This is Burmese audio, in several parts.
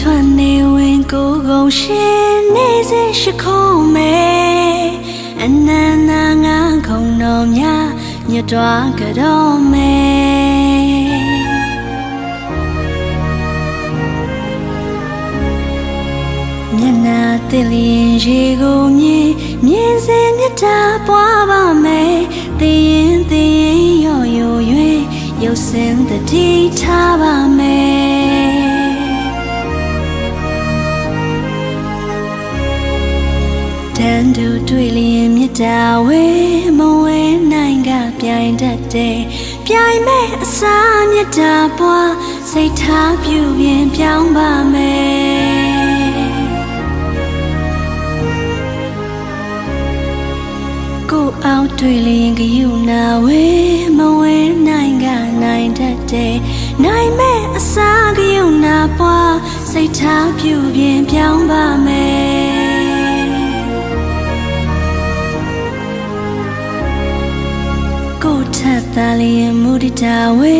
ထွက်နေဝင်ကိုယ်ကုန်ရှင်နေစေရှိခုံးမဲအနန္တငါခုံတော်များညွတ်တော်ကြတော်မဲမျက်နှာတည်လျင်ရေကိုမြင်မြင်စေမြတ်တာပွားပါမယ်တည်ရင်တည်ရင်ရော့ရော့၍ရုပ်စင်တတိထားပါမယ် တ်တာဝဲမဝဲနိုင်ကပြိုင်တတ်တဲ့ပြိုင်မဲ့အစာမြတ်တာပွားစိတ်ထားပြုပြင်ပြောင်းပါမယ်ကိုအောင်တွေ့လျင်ကယူနာဝဲမဝဲနိုင်ကနိုင်တတ်တဲ့နိုင်မဲ့အစားကယူနာပွားစိတ်ထားပြုပြင်ပြောင်းပါမယ် သားလျင်မူတတာဝဲ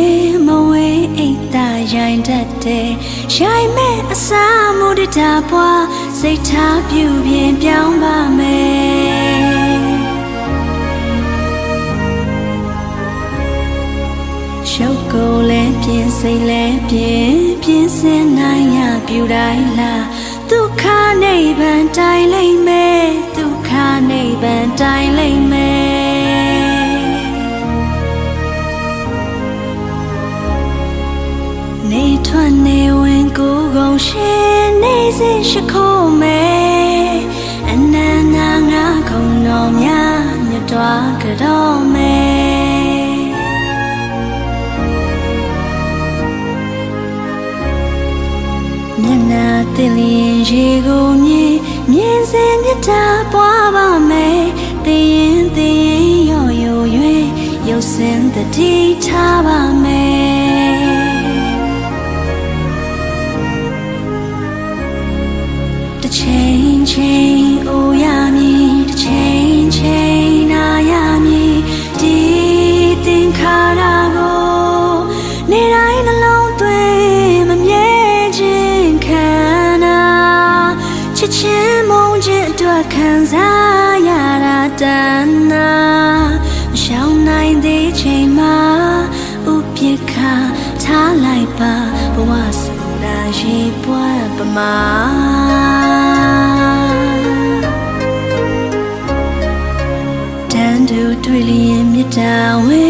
မဝဲအိတ်သာရိုင်တတ်တဲ့ရိုင်မဲ့အစားမူတတာပွားစိတ်ထားပြုပြင်ပြောင်းပါမယ်ရှုပ်ကိုလည်းပြင်းစိတ်လည်းပြင်းပြင်းစင်နိုင်ရပြူတိုင်းလားဒုက္ခနိဗ္ဗာန်တိုင်လိမ့်မယ်ဒုက္ခနိဗ္ဗာန်တိုင်လိမ့်မယ် ရှင်နေစေရှိခိုးမယ်အနန္တငါခုံတော်များမြတ်တော်ကြတော်မယ်မျက်နှာတည်လျင်ရေကိုမြင်မြင်စေမြတ်တာပွားပါမယ်တည်ရင်တည်ရင်ရော့ရော့၍ရုပ်စင်တတိထားပါမယ် တာတန်နာမရှောင်နိုင်သေးချိန်မှာဥပိ္ပခာထားလိုက်ပါဘဝဆိုတာရေပွက်ပမာတန်တူတွေ့လျင်မြတ်တာဝဲ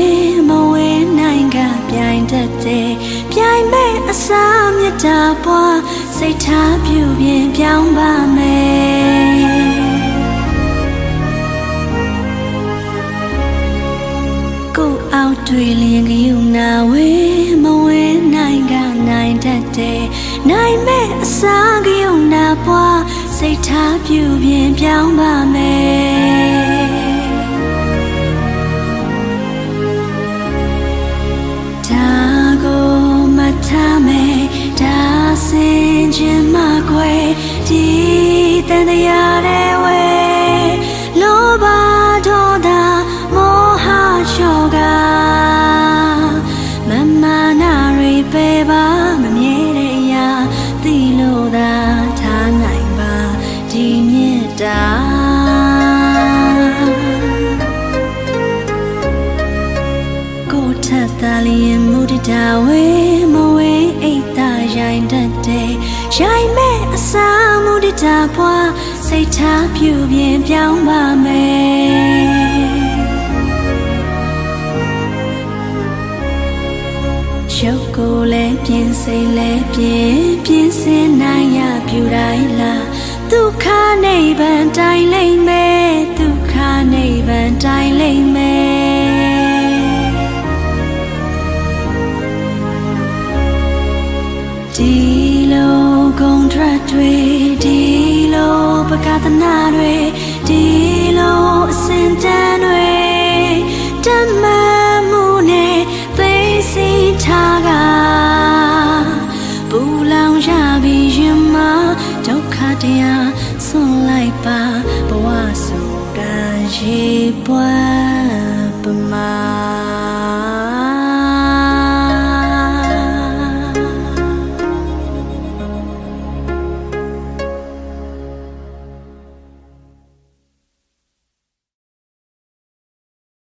မဝဲနိုင်ကပြိုင်တတ်တဲ့ပြိုင်မဲ့အစာမြတ်တာပွားစိတ်ထားပြုပြင်ပြောင်းပါမယ် ကိုယ်အောက်တွေ့လျင်ကယူနာဝဲမဝဲနိုင်ကနိုင်တတ်တဲ့နိုင်မဲ့အစာကယူနာပွားစိတ်ထားပြုပြင်ပြောင်းပါမယ်ဒါကိုမထားမယ်ဒါစင်ခြင်းမခွဲဒီတန်တရားတဲ့ တ္တာကိုထက်သားလျင်မူတတာဝဲမဝဲအိတ်သာရိုင်တတ်တဲ့ရိုင်မဲ့အစာမူတတာပွားစိတ်ထားပြုပြင်ပြောင်းပါမယ်ရုပ်ကိုလည်းပြင်းစိတ်လည်းပြင်းပြင်းစင်နိုင်ရပြူတိုင်းလား ဒုက္ခနိဗ္ဗာန်တိုင်လိမ့်မယ်ဒုက္ခနိဗ္ဗာန်တိုင်လိမ့်မယ်ဒီလိုဂုံထရက်တွေဒီလိုပကသနာတွေဒီလိုအစင်တန်းတွေတ လိုက်ပါဘဝဆိုတာရေပွားပမာ